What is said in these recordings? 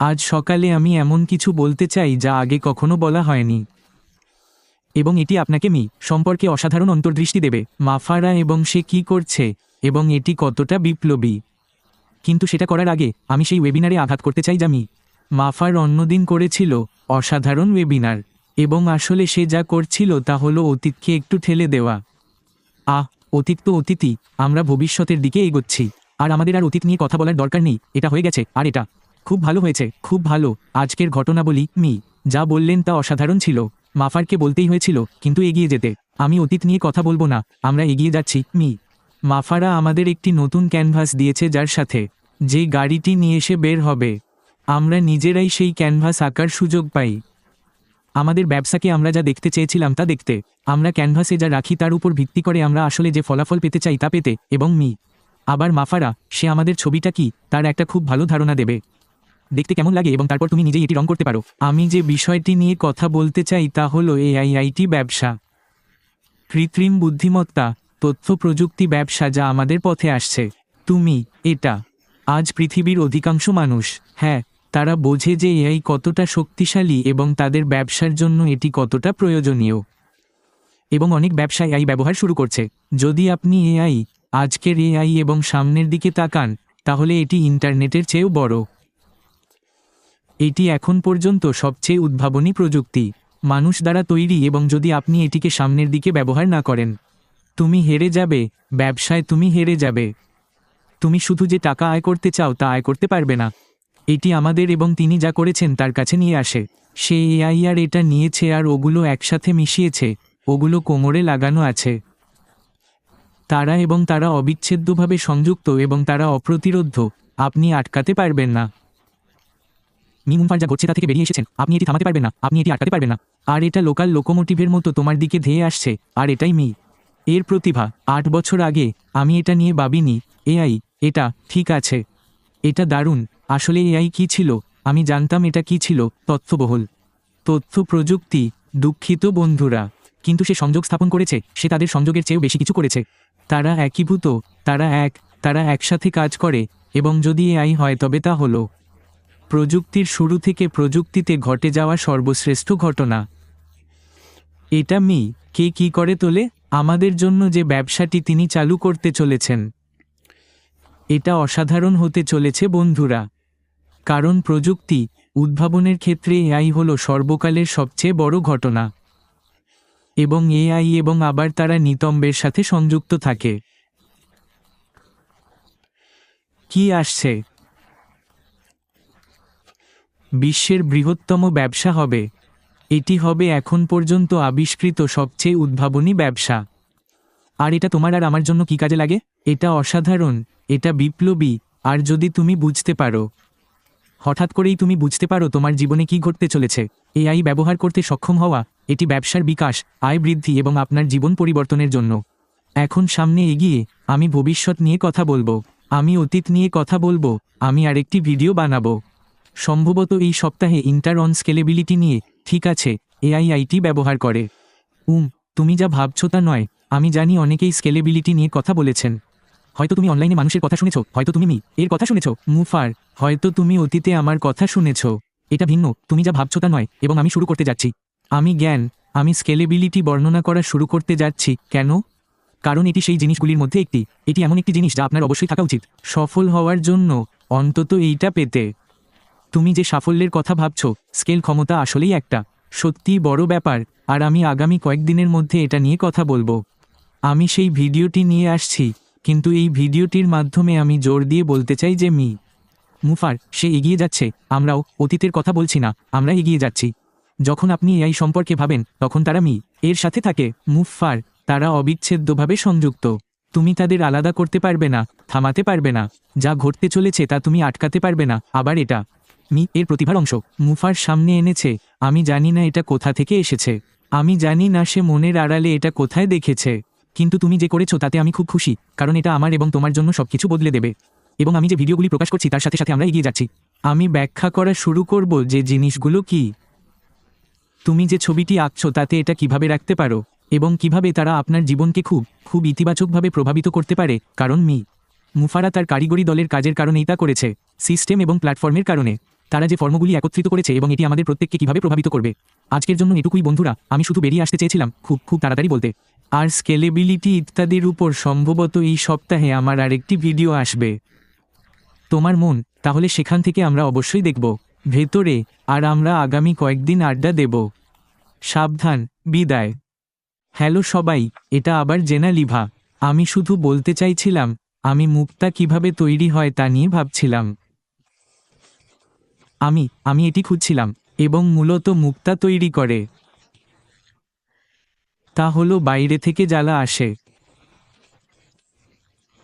আজ সকালে আমি এমন কিছু বলতে চাই যা আগে কখনো বলা হয়নি। এবং এটি আপনাকে মি, সম্পর্কে অসাধারণ অন্তর্দৃষ্টি দেবে। মাফারা এবং সে কি করছে, এবং এটি কতটা বিপ্লবী। কিন্তু সেটা করার আগে আমি সেই ওয়েবিনারে আঘাত করতে চাই যা মি, মাফার অন্যদিন করেছিল, অসাধারণ ওয়েবিনার এবং আসলে সে যা করছিল তা হলো অতীতকে একটু ঠেলে দেওয়া। আহ, অতীত তো অতীতই, আমরা ভবিষ্যতের দিকে এগোচ্ছি। আর আমাদের আর অতীত নিয়ে কথা বলার দরকার নেই, এটা হয়ে গেছে, আর এটা খুব ভালো হয়েছে, খুব ভালো। আজকের ঘটনাবলী, মি, যা বললেন তা অসাধারণ ছিল। মাফারকে বলতেই হয়েছিল, কিন্তু এগিয়ে যেতে। আমি অতীত নিয়ে কথা বলব না, আমরা এগিয়ে যাচ্ছি, মি। মাফারা আমাদের একটি নতুন ক্যানভাস দিয়েছে যার সাথে, যে গাড়িটি নিয়ে এসে বের হবে। আমরা নিজেরাই সেই ক্যানভাস আঁকার সুযোগ পাই। আমাদের ব্যবসাকে আমরা যা দেখতে চেয়েছিলাম তা দেখতে। আমরা ক্যানভাসে যা রাখি তার উপর ভিত্তি করে আমরা আসলে যে ফলাফল পেতে চাই তা পেতে, এবং মি। আবার মাফারা, সে আমাদের ছবিটা কি, তার একটা খুব ভালো ধারণা দেবে। দেখতে কেমন লাগে এবং তারপর তুমি নিজেই এটি রং করতে পারো। আমি যে বিষয়টি নিয়ে কথা বলতে চাই তা হলো এআইআইটি ব্যবসা। কৃত্রিম বুদ্ধিমত্তা, তথ্য প্রযুক্তি ব্যবসা যা আমাদের পথে আসছে। তুমি, এটা, আজ পৃথিবীর অধিকাংশ মানুষ হ্যাঁ তারা বোঝে যে এআই কতটা শক্তিশালী এবং তাদের ব্যবসার জন্য এটি কতটা প্রয়োজনীয়। এবং অনেক ব্যবসা এআই ব্যবহার শুরু করছে। যদি আপনি এআই, আজকের এআই এবং সামনের দিকে তাকান, তাহলে এটি ইন্টারনেটের চেয়েও বড়। এটি এখন পর্যন্ত সবচেয়ে উদ্ভাবনী প্রযুক্তি। মানুষ দ্বারা তৈরি এবং যদি আপনি এটিকে সামনের দিকে ব্যবহার না করেন, তুমি হেরে যাবে, ব্যবসায় তুমি হেরে যাবে। তুমি শুধু যে টাকা আয় করতে চাও তা আয় করতে পারবে না। এটি আমাদের এবং তিনি যা করেছেন তার কাছে নিয়ে আসে। সে এআই আর এটা নিয়েছে আর ওগুলো একসাথে মিশিয়েছে, ওগুলো কোমরে লাগানো আছে। তারা এবং তারা অবিচ্ছেদ্যভাবে সংযুক্ত এবং তারা অপ্রতিরোধ্য, আপনি আটকাতে পারবেন না। মিমুনফার যা ঘটছে তা থেকে বেরিয়ে এসেছেন। আপনি এটি থামাতে পারবেন না, আপনি এটি আটকাতে পারবেন না। আর এটা লোকাল লোকোমোটিভের মতো তোমার দিকে ধেয়ে আসছে, আর এটাই মি এর প্রতিভা, আট বছর আগে আমি এটা নিয়ে ভাবিনি, এআই, এটা ঠিক আছে। এটা দারুণ, আসলে এআই কি ছিল? আমি জানতাম এটা কি ছিল, তথ্যবহুল। তথ্য প্রযুক্তি, দুঃখিত বন্ধুরা। কিন্তু সে সংযোগ স্থাপন করেছে, সে তাদের সংযোগের চেয়েও বেশি কিছু করেছে। তারা একীভূত, তারা এক, তারা একসাথে কাজ করে, এবং যদি এআই হয় তবে তা হলো প্রযুক্তির শুরু থেকে প্রযুক্তিতে ঘটে যাওয়া সর্বশ্রেষ্ঠ ঘটনা। এটা মি, কে কি করে তোলে? আমাদের জন্য যে ব্যবসাটি তিনি চালু করতে চলেছেন। এটা অসাধারণ হতে চলেছে বন্ধুরা। কারণ প্রযুক্তি উদ্ভাবনের ক্ষেত্রে এআই হল সর্বকালের সবচেয়ে বড় ঘটনা। এবং এআই এবং আবার তারা নিতম্বের সাথে সংযুক্ত থাকে। কি আসছে? বিশ্বের বৃহত্তম ব্যবসা হবে। এটি হবে এখন পর্যন্ত আবিষ্কৃত সবচেয়ে উদ্ভাবনী ব্যবসা। আর এটা তোমার আর আমার জন্য কি কাজে লাগে? এটা অসাধারণ, এটা বিপ্লবী, আর যদি তুমি বুঝতে পারো। হঠাৎ করেই তুমি বুঝতে পারো তোমার জীবনে কি ঘটতে চলেছে। এআই ব্যবহার করতে সক্ষম হওয়া, এটি ব্যবসার বিকাশ, আয় বৃদ্ধি এবং আপনার জীবন পরিবর্তনের জন্য। এখন সামনে এগিয়ে, আমি ভবিষ্যৎ নিয়ে কথা বলব। আমি অতীত নিয়ে কথা বলব, আমি আরেকটি ভিডিও বানাবো। সম্ভবত এই সপ্তাহে ইন্টার অন স্কেলেবিলিটি নিয়ে, ঠিক আছে এআই আইটি ব্যবহার করে। উম, তুমি যা ভাবছ তা নয়, আমি জানি অনেকেই স্কেলেবিলিটি নিয়ে কথা বলেছেন। হয়তো তুমি অনলাইনে মানুষের কথা শুনেছ, হয়তো তুমি মি, এর কথা শুনেছ, মুফার, হয়তো তুমি অতীতে আমার কথা শুনেছ। এটা ভিন্ন, তুমি যা ভাবছ তা নয়, এবং আমি শুরু করতে যাচ্ছি। আমি জ্ঞান, আমি স্কেলেবিলিটি বর্ণনা করা শুরু করতে যাচ্ছি, কেন? কারণ এটি সেই জিনিসগুলির মধ্যে একটি, এটি এমন একটি জিনিস যা আপনার অবশ্যই থাকা উচিত। সফল হওয়ার জন্য, অন্তত এইটা পেতে। তুমি যে সাফল্যের কথা ভাবছ, স্কেল ক্ষমতা আসলেই একটা। সত্যিই বড় ব্যাপার, আর আমি আগামী কয়েকদিনের মধ্যে এটা নিয়ে কথা বলব। আমি সেই ভিডিওটি নিয়ে আসছি, কিন্তু এই ভিডিওটির মাধ্যমে আমি জোর দিয়ে বলতে চাই যে মি, মুফার, সে এগিয়ে যাচ্ছে, আমরাও অতীতের কথা বলছি না, আমরা এগিয়ে যাচ্ছি। যখন আপনি এআই সম্পর্কে ভাবেন, তখন তারা মি, এর সাথে থাকে, মুফার, তারা অবিচ্ছেদ্যভাবে সংযুক্ত। তুমি তাদের আলাদা করতে পারবে না, থামাতে পারবে না, যা ঘটতে চলেছে তা তুমি আটকাতে পারবে না, আবার এটা। মি, এর প্রতিভার অংশ। মুফার সামনে এনেছে, আমি জানি না এটা কোথা থেকে এসেছে। আমি জানি না সে মনের আড়ালে এটা কোথায় দেখেছে। কিন্তু তুমি যে করেছ তাতে আমি খুব খুশি, কারণ এটা আমার এবং তোমার জন্য সবকিছু বদলে দেবে। এবং আমি যে ভিডিওগুলি প্রকাশ করছি তার সাথে সাথে আমরা এগিয়ে যাচ্ছি। আমি ব্যাখ্যা করা শুরু করব যে জিনিসগুলো কি। তুমি যে ছবিটি আঁকছো তাতে এটা কীভাবে রাখতে পারো, এবং কীভাবে তারা আপনার জীবনকে খুব খুব ইতিবাচকভাবে প্রভাবিত করতে পারে, কারণ মি, মুফারা তার কারিগরি দলের কাজের কারণেই তা করেছে, সিস্টেম এবং প্ল্যাটফর্মের কারণে। তারা যে ফর্মগুলি একত্রিত করেছে এবং এটি আমাদের প্রত্যেককে কীভাবে প্রভাবিত করবে। আজকের জন্য এটুকুই, বন্ধুরা, আমি শুধু বেরিয়ে আসতে চেয়েছিলাম, খুব খুব তাড়াতাড়ি বলতে। আর স্কেলেবিলিটি ইত্যাদির উপর সম্ভবত এই সপ্তাহে আমার আরেকটি ভিডিও আসবে। তোমার মন, তাহলে সেখান থেকে আমরা অবশ্যই দেখব। ভেতরে, আর আমরা আগামী কয়েকদিন আড্ডা দেব। সাবধান, বিদায়। হ্যালো সবাই, এটা আবার জেনা লিভা। আমি শুধু বলতে চাইছিলাম, আমি মুক্তা কীভাবে তৈরি হয় তা নিয়ে ভাবছিলাম। আমি আমি এটি খুঁজছিলাম, এবং মূলত মুক্তা তৈরি করে। তা হলো বাইরে থেকে জ্বালা আসে।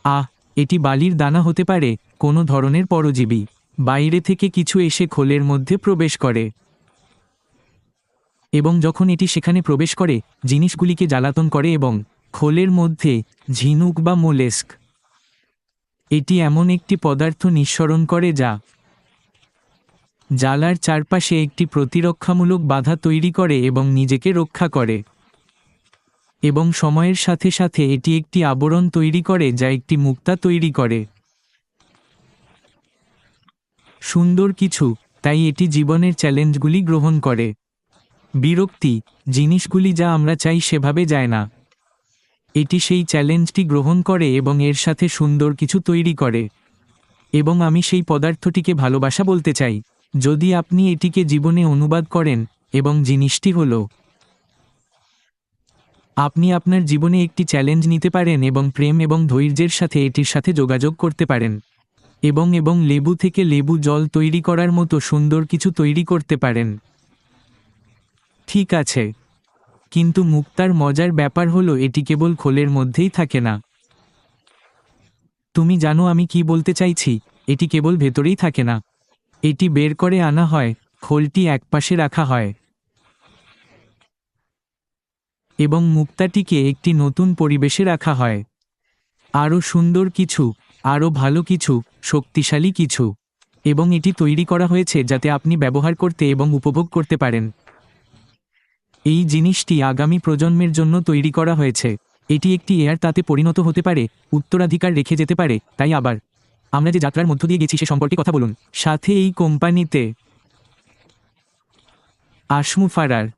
আহ, এটি বালির দানা হতে পারে, কোনো ধরনের পরজীবী। বাইরে থেকে কিছু এসে খোলের মধ্যে প্রবেশ করে। এবং যখন এটি সেখানে প্রবেশ করে, জিনিসগুলিকে জ্বালাতন করে এবং খোলের মধ্যে ঝিনুক বা মোলেস্ক। এটি এমন একটি পদার্থ নিঃসরণ করে যা জ্বালার চারপাশে একটি প্রতিরক্ষামূলক বাধা তৈরি করে এবং নিজেকে রক্ষা করে। এবং সময়ের সাথে সাথে এটি একটি আবরণ তৈরি করে যা একটি মুক্তা তৈরি করে। সুন্দর কিছু, তাই এটি জীবনের চ্যালেঞ্জগুলি গ্রহণ করে। বিরক্তি, জিনিসগুলি যা আমরা চাই সেভাবে যায় না। এটি সেই চ্যালেঞ্জটি গ্রহণ করে এবং এর সাথে সুন্দর কিছু তৈরি করে। এবং আমি সেই পদার্থটিকে ভালোবাসা বলতে চাই। যদি আপনি এটিকে জীবনে অনুবাদ করেন এবং জিনিসটি হল, আপনি আপনার জীবনে একটি চ্যালেঞ্জ নিতে পারেন এবং প্রেম এবং ধৈর্যের সাথে এটির সাথে যোগাযোগ করতে পারেন। এবং এবং লেবু থেকে লেবু জল তৈরি করার মতো সুন্দর কিছু তৈরি করতে পারেন। ঠিক আছে। কিন্তু মুক্তার মজার ব্যাপার হলো, এটি কেবল খোলের মধ্যেই থাকে না। তুমি জানো আমি কি বলতে চাইছি? এটি কেবল ভেতরেই থাকে না। এটি বের করে আনা হয়, খোলটি একপাশে রাখা হয়। এবং মুক্তাটিকে একটি নতুন পরিবেশে রাখা হয়। আরও সুন্দর কিছু, আরও ভালো কিছু, শক্তিশালী কিছু। এবং এটি তৈরি করা হয়েছে যাতে আপনি ব্যবহার করতে এবং উপভোগ করতে পারেন। এই জিনিসটি আগামী প্রজন্মের জন্য তৈরি করা হয়েছে। এটি একটি এয়ার তাতে পরিণত হতে পারে, উত্তরাধিকার রেখে যেতে পারে, তাই আবার। আমরা যে যাত্রার মধ্য দিয়ে গেছি সে সম্পর্কে কথা বলুন। সাথে এই কোম্পানিতে আশমু ফারার।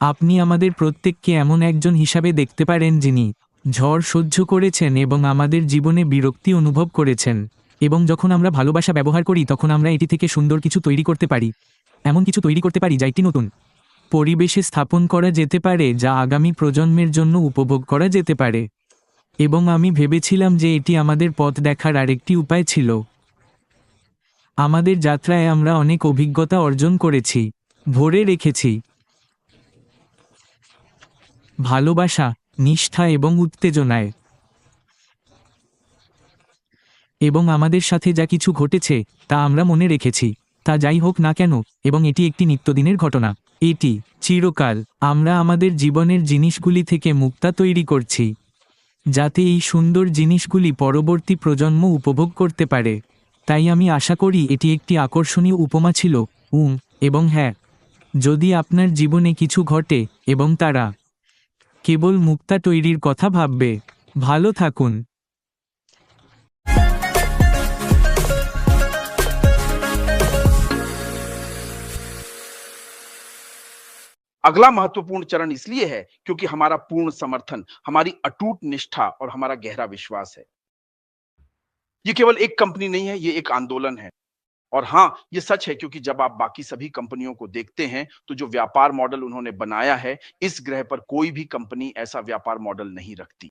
আপনি আমাদের প্রত্যেককে এমন একজন হিসাবে দেখতে পারেন যিনি ঝড় সহ্য করেছেন এবং আমাদের জীবনে বিরক্তি অনুভব করেছেন। এবং যখন আমরা ভালোবাসা ব্যবহার করি, তখন আমরা এটি থেকে সুন্দর কিছু তৈরি করতে পারি। এমন কিছু তৈরি করতে পারি যা একটি নতুন পরিবেশে স্থাপন করা যেতে পারে, যা আগামী প্রজন্মের জন্য উপভোগ করা যেতে পারে। এবং আমি ভেবেছিলাম যে এটি আমাদের পথ দেখার আরেকটি উপায় ছিল। আমাদের যাত্রায় আমরা অনেক অভিজ্ঞতা অর্জন করেছি ভরে রেখেছি। ভালোবাসা, নিষ্ঠা এবং উত্তেজনায়। এবং আমাদের সাথে যা কিছু ঘটেছে, তা আমরা মনে রেখেছি। তা যাই হোক না কেন, এবং এটি একটি নিত্যদিনের ঘটনা। এটি চিরকাল আমরা আমাদের জীবনের জিনিসগুলি থেকে মুক্তা তৈরি করছি। যাতে এই সুন্দর জিনিসগুলি পরবর্তী প্রজন্ম উপভোগ করতে পারে। তাই আমি আশা করি এটি একটি আকর্ষণীয় উপমা ছিল, উম, এবং হ্যাঁ। যদি আপনার জীবনে কিছু ঘটে, এবং তারা কেবল মুক্তা তৈরির কথা ভাববে। ভালো থাকুন। अगला महत्वपूर्ण चरण इसलिए है क्योंकि हमारा पूर्ण समर्थन, हमारी अटूट निष्ठा और हमारा गहरा विश्वास है। ये केवल एक कंपनी नहीं है, ये एक आंदोलन है। और हाँ ये सच है क्योंकि जब आप बाकी सभी कंपनियों को देखते हैं तो जो व्यापार मॉडल उन्होंने बनाया है, इस ग्रह पर कोई भी कंपनी ऐसा व्यापार मॉडल नहीं रखती।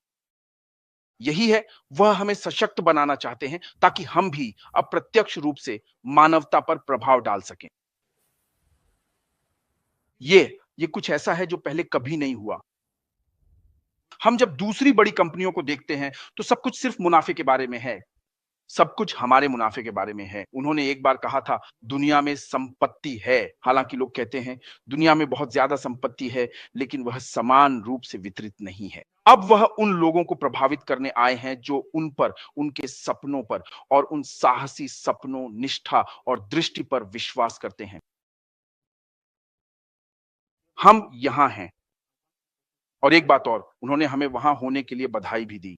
यही है, वह हमें सशक्त बनाना चाहते हैं ताकि हम भी अप्रत्यक्ष रूप से मानवता पर प्रभाव डाल सकें। ये ये कुछ ऐसा है जो पहले कभी नहीं हुआ। हम जब दूसरी बड़ी कंपनियों को देखते हैं तो सब कुछ सिर्फ़ मुनाफे के बारे में है। सब कुछ हमारे मुनाफे के बारे में है। उन्होंने एक बार कहा था, दुनिया में संपत्ति है। हालाँकि लोग कहते हैं, दुनिया में बहुत ज़्यादा संपत्ति है, लेकिन वह समान रूप से वितरित नहीं है। अब वह उन लोगों को प्रभावित करने आए हैं जो उन पर, उनके सपनों पर और उन साहसी सपनों, निष्ठा और दृष्टि पर विश्वास करते हैं। हम यहाँ हैं। और एक बात और, उन्होंने हमें वहाँ होने के लिए बधाई भी दी।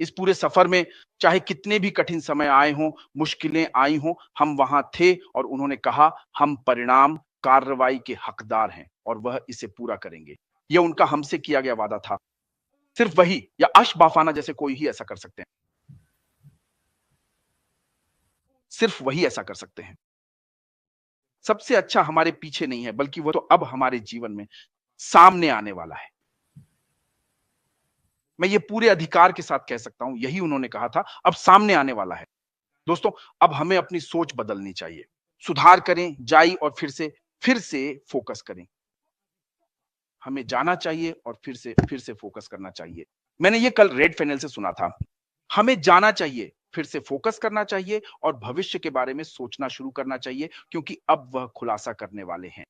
इस पूरे सफ़र में चाहे कितने भी कठिन समय आए हों, मुश्किलें आई हों, हम वहाँ थे और उन्होंने कहा, हम परिणाम, कार्रवाई के हकदार हैं और वह इसे पूरा करेंगे। यह उनका हमसे किया गया वादा था। सिर्फ़ वही, या अश बाफाना जैसे कोई ही ऐसा कर सकते हैं। सिर्फ़ वही ऐसा कर सकते हैं। सबसे अच्छा हमारे पीछे नहीं है, बल्कि वो तो अब हमारे जीवन में सामने आने वाला है। मैं ये पूरे अधिकार के साथ कह सकता हूँ, यही उन्होंने कहा था, अब सामने आने वाला है। दोस्तों, अब हमें अपनी सोच बदलनी चाहिए। सुधार करें, जाई और फिर से फिर से फोकस करें। हमें जाना चाहिए और फिर से फिर से फोकस करना चाहिए। मैंने ये कल रेड फेनल से सुना था। हमें जाना चाहिए फिर से फोकस करना चाहिए और भविष्य के बारे में सोचना शुरू करना चाहिए क्योंकि अब वह खुलासा करने वाले हैं।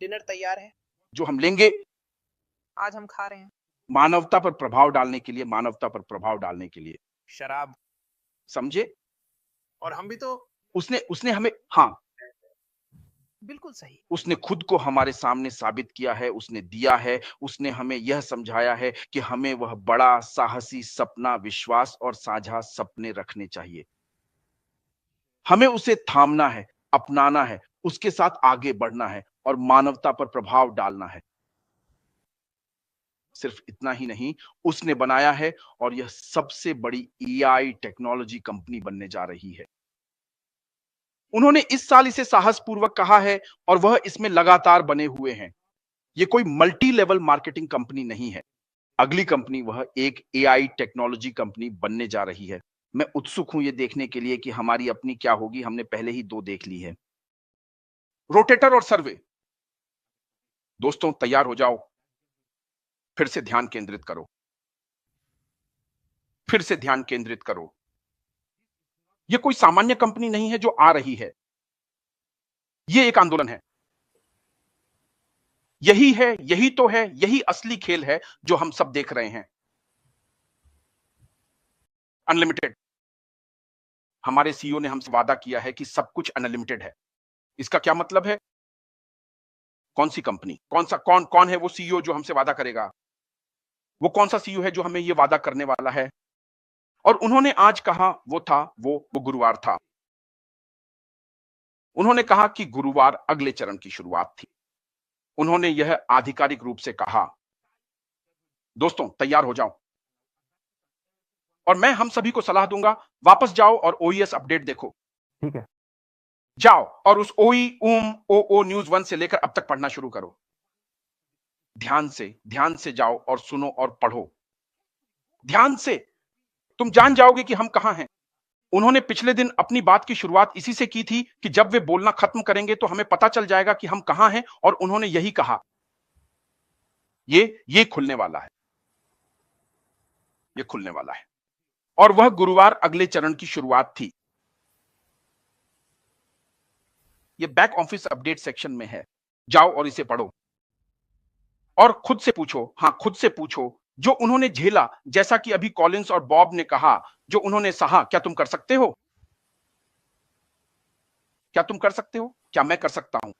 डिनर तैयार है। जो हम लेंगे। आज हम खा रहे हैं। मानवता पर प्रभाव डालने के लिए मानवता पर प्रभाव डालने के लिए। शराब। समझे? और हम भी तो उसने उसने हमें हाँ बिल्कुल सही। उसने खुद को हमारे सामने साबित किया है, उसने दिया है, उसने हमें यह समझाया है कि हमें वह बड़ा साहसी सपना, विश्वास और साझा सपने रखने चाहिए। हमें उसे थामना है, अपनाना है, उसके साथ आगे बढ़ना है और मानवता पर प्रभाव डालना है। सिर्फ़ इतना ही नहीं, उसने बनाया है और यह सबसे बड़ी एआई टेक्नोलॉजी कंपनी बनने जा रही है। उन्होंने इस साल इसे साहस पूर्वक कहा है और वह इसमें लगातार बने हुए हैं। यह कोई मल्टी लेवल मार्केटिंग कंपनी नहीं है। अगली कंपनी वह एक एआई टेक्नोलॉजी कंपनी बनने जा रही है। मैं उत्सुक हूँ यह देखने के लिए कि हमारी अपनी क्या होगी। हमने पहले ही दो देख ली है। रोटेटर और सर्वे। दोस्तों, तैयार हो जाओ। फिर से ध्यान केंद्रित करो। फिर से ध्यान केंद्रित करो। यह कोई सामान्य कंपनी नहीं है जो आ रही है। यह एक आंदोलन है। यही है, यही तो है, यही असली खेल है जो हम सब देख रहे हैं। अनलिमिटेड हमारे सीईओ ने हमसे वादा किया है कि सब कुछ अनलिमिटेड है। इसका क्या मतलब है? कौन सी कंपनी? कौन सा, कौन कौन है वो सीईओ जो हमसे वादा करेगा? वो कौन सा सीईओ है जो हमें ये वादा करने वाला है? और उन्होंने आज कहा वो था वो वो गुरुवार था। उन्होंने कहा कि गुरुवार अगले चरण की शुरुआत थी। उन्होंने यह आधिकारिक रूप से कहा। दोस्तों तैयार हो जाओ। और मैं हम सभी को सलाह दूँगा वापस जाओ और ओईएस अपडेट देखो। ठीक है। जाओ और उस ओई उम ओ ओ न्यूज़ वन से लेकर अब तक पढ़ना शुरू करो। ध्यान से ध्यान से जाओ और सुनो और पढ़ो। ध्यान से तुम जान जाओगे कि हम कहाँ हैं। उन्होंने पिछले दिन अपनी बात की शुरुआत इसी से की थी कि जब वे बोलना खत्म करेंगे तो हमें पता चल जाएगा कि हम कहाँ हैं और उन्होंने यही कहा। ये ये खुलने वाला है। ये खुलने वाला है। और वह गुरुवार अगले चरण की शुरुआत थी। ये बैक ऑफ़िस अपडेट सेक्शन में है। जाओ और इसे पढ़ो। और खुद से पूछो। हाँ, खुद से पूछो जो उन्होंने झेला, जैसा कि अभी कॉलिंस और बॉब ने कहा, जो उन्होंने सहा, क्या तुम कर सकते हो? क्या तुम कर सकते हो? क्या मैं कर सकता हूँ?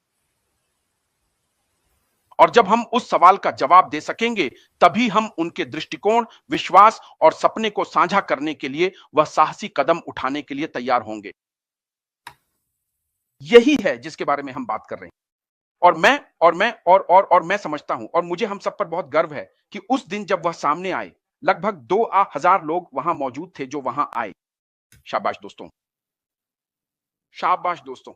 और जब हम उस सवाल का जवाब दे सकेंगे, तभी हम उनके दृष्टिकोण, विश्वास और सपने को साझा करने के लिए वह साहसी कदम उठाने के लिए तैयार होंगे। यही है जिसके बारे में हम बात कर रहे हैं। और मैं और मैं, और और और मैं समझता हूँ, और मुझे हम सब पर बहुत गर्व है कि उस दिन जब वह सामने आए, लगभग दो आ हज़ार लोग वहाँ मौजूद थे जो वहाँ आए। शाबाश दोस्तों। शाबाश दोस्तों।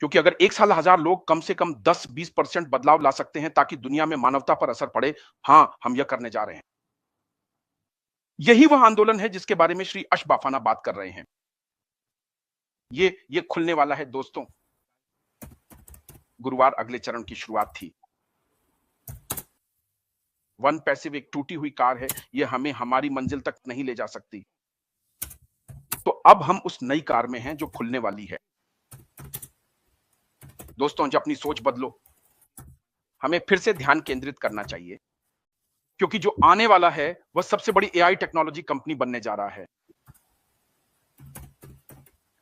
क्योंकि अगर एक साल हज़ार लोग कम से कम 10-20 परसेंट बदलाव ला सकते हैं ताकि दुनिया में मानवता पर असर पड़े, हाँ, हम यह करने जा रहे हैं। यही वह आंदोलन है जिसके बारे में श्री अशबाफाना बात कर रहे हैं। ये ये खुलने वाला है दोस्तों। गुरुवार अगले चरण की शुरुआत थी। वन पैसिव एक टूटी हुई कार है यह हमें हमारी मंजिल तक नहीं ले जा सकती। तो अब हम उस नई कार में हैं जो खुलने वाली है। दोस्तों जो अपनी सोच बदलो। हमें फिर से ध्यान केंद्रित करना चाहिए, क्योंकि जो आने वाला है, वह सबसे बड़ी एआई टेक्नोलॉजी कंपनी बनने जा रहा है।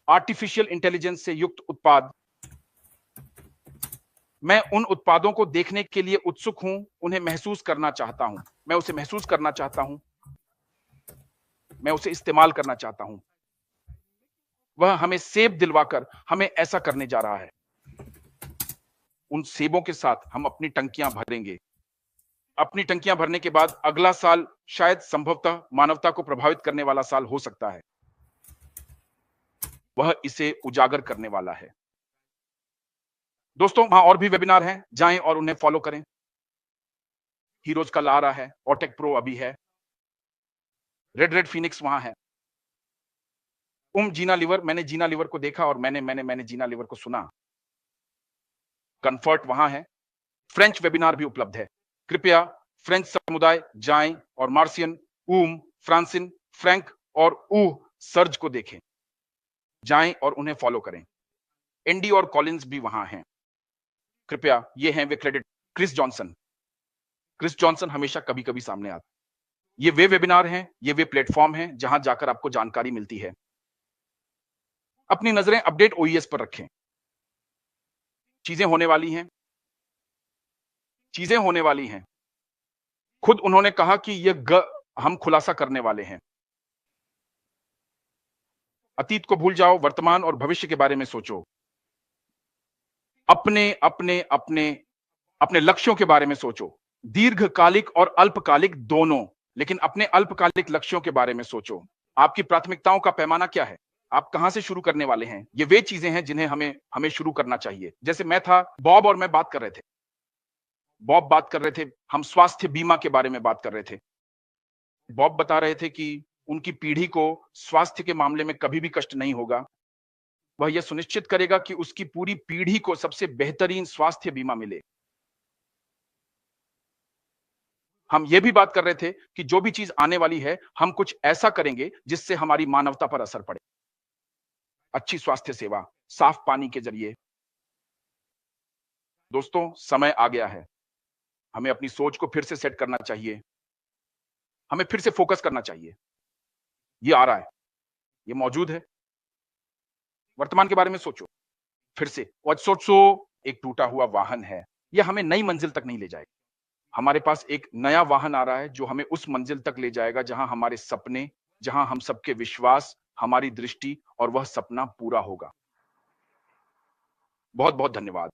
आर्टिफिशियल इंटेलिजेंस से युक्त उत्पाद मैं उन उत्पादों को देखने के लिए उत्सुक हूँ, उन्हें महसूस करना चाहता हूँ। मैं उसे महसूस करना चाहता हूँ। मैं उसे इस्तेमाल करना चाहता हूँ। वह हमें सेब दिलवाकर हमें ऐसा करने जा रहा है। उन सेबों के साथ हम अपनी टंकियाँ भरेंगे। अपनी टंकियाँ भरने के बाद अगला साल शायद संभवतः मानवता को प्रभावित करने वाला साल हो सकता है। वह इसे उजागर करने वाला है। दोस्तों, वहाँ और भी वेबिनार हैं। जाएँ और उन्हें फॉलो करें। हीरोज कल आ रहा है ऑटेक प्रो अभी है। रेड रेड फिनिक्स वहाँ है। उम, जीना लिवर, मैंने जीना लिवर को देखा और मैंने मैंने मैंने जीना लिवर को सुना। कंफर्ट वहाँ है। फ्रेंच वेबिनार भी उपलब्ध है। कृपया फ्रेंच समुदाय जाएँ और मार्सियन ऊम फ्रांसिन फ्रैंक और ऊह सर्ज को देखें। जाएँ और उन्हें फॉलो करें। एंडी और कॉलिंस भी वहाँ हैं। कृपया, ये हैं वे credit Chris Johnson Chris Johnson हमेशा कभी कभी सामने आता ये वे वेबिनार हैं, ये वे प्लेटफॉर्म हैं, जहाँ जाकर आपको जानकारी मिलती है। अपनी नज़रें अपडेट ओईएस पर रखें। चीज़ें होने वाली हैं। चीज़ें होने वाली हैं। खुद उन्होंने कहा कि यह ग, हम खुलासा करने वाले हैं। अतीत को भूल जाओ, वर्तमान और भविष्य के बारे में सोचो। अपने अपने अपने अपने लक्ष्यों के बारे में सोचो। दीर्घकालिक और अल्पकालिक दोनों, लेकिन अपने अल्पकालिक लक्ष्यों के बारे में सोचो। आपकी प्राथमिकताओं का पैमाना क्या है? आप कहाँ से शुरू करने वाले हैं? ये वे चीज़ें हैं जिन्हें हमें हमें शुरू करना चाहिए। जैसे मैं था, बॉब और मैं बात कर रहे थे। बॉब बात कर रहे थे, हम स्वास्थ्य बीमा के बारे में बात कर रहे थे। बॉब बता रहे थे कि उनकी पीढ़ी को स्वास्थ्य के मामले में कभी भी कष्ट नहीं होगा। वह यह सुनिश्चित करेगा कि उसकी पूरी पीढ़ी को सबसे बेहतरीन स्वास्थ्य बीमा मिले। हम यह भी बात कर रहे थे कि जो भी चीज़ आने वाली है, हम कुछ ऐसा करेंगे जिससे हमारी मानवता पर असर पड़े। अच्छी स्वास्थ्य सेवा, साफ़ पानी के ज़रिए। दोस्तों, समय आ गया है। हमें अपनी सोच को फिर से सेट करना चाहिए। हमें फिर से फोकस करना चाहिए। ये आ रहा है। ये मौजूद है। वर्तमान के बारे में सोचो। फिर से सोचो, एक टूटा हुआ वाहन है। यह हमें नई मंजिल तक नहीं ले जाएगा। हमारे पास एक नया वाहन आ रहा है, जो हमें उस मंजिल तक ले जाएगा, जहाँ हमारे सपने, जहाँ हम सबके विश्वास, हमारी दृष्टि और वह सपना पूरा होगा। बहुत बहुत धन्यवाद।